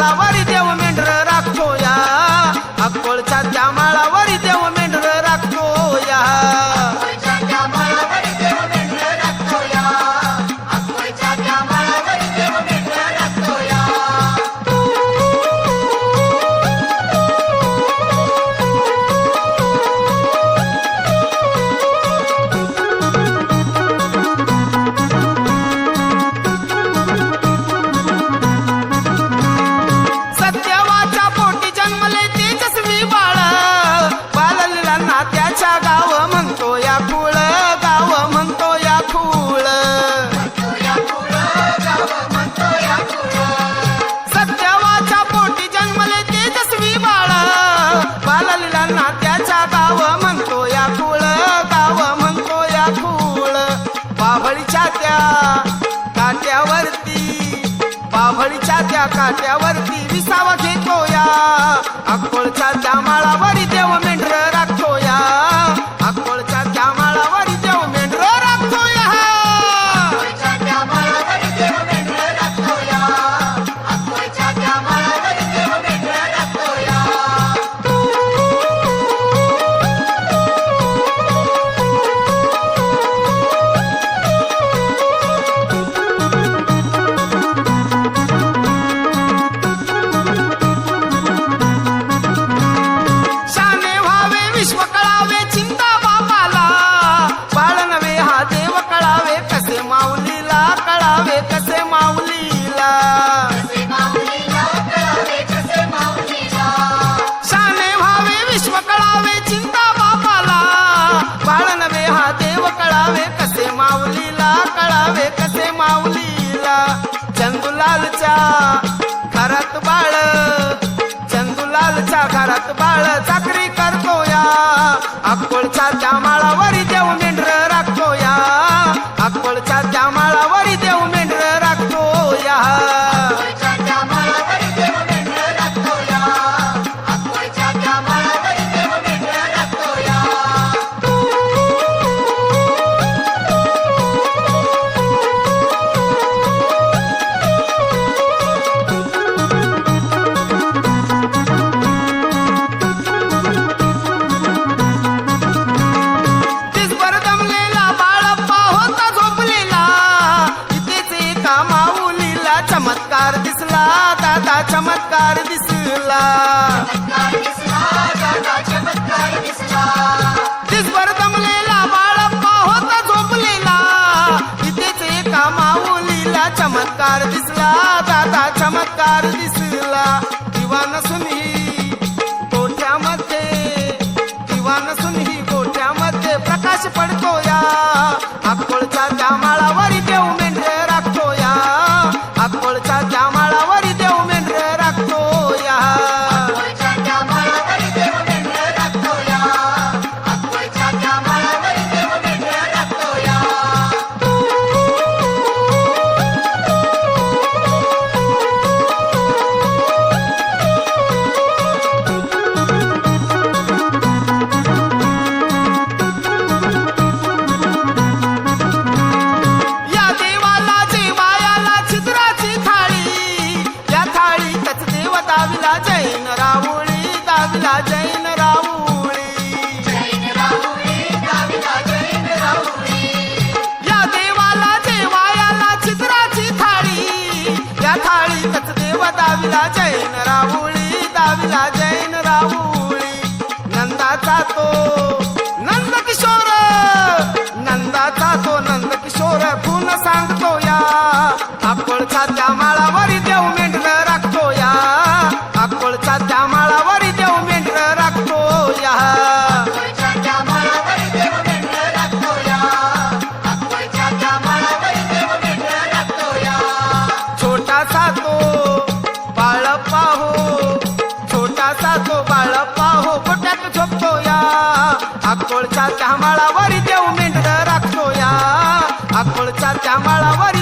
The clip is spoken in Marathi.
la आंघोळीच्या त्या काट्यावरती विसावा घेतो या आंघोळच्या त्या चंदुलालच्या घरात बाळ. चंदुलालच्या घरात बाळ. चाकरी करतो या अकोळचा चमत्कार दिसला. एका माऊलीला चमत्कार दिसला. दादा चमत्कार दिसला. दिवान सुनही ही गोठ्यामध्ये दिवा नसून गोठ्यामध्ये प्रकाश पडतो या. दाविला जैन राहुळी दाविला जैन राहुळी नंदाचा तो नंद किशोर नंदाचा तो नंद किशोर गुण सांगतो या. आकोळचा त्या माळावर देव मेंढर राखतो या. आकोळचा त्या माळावर देव मेंढर राखतो या. छोटासा तो त्या माळावर देव मेंढर राखतो या. अक्कोळच्या त्या माळावर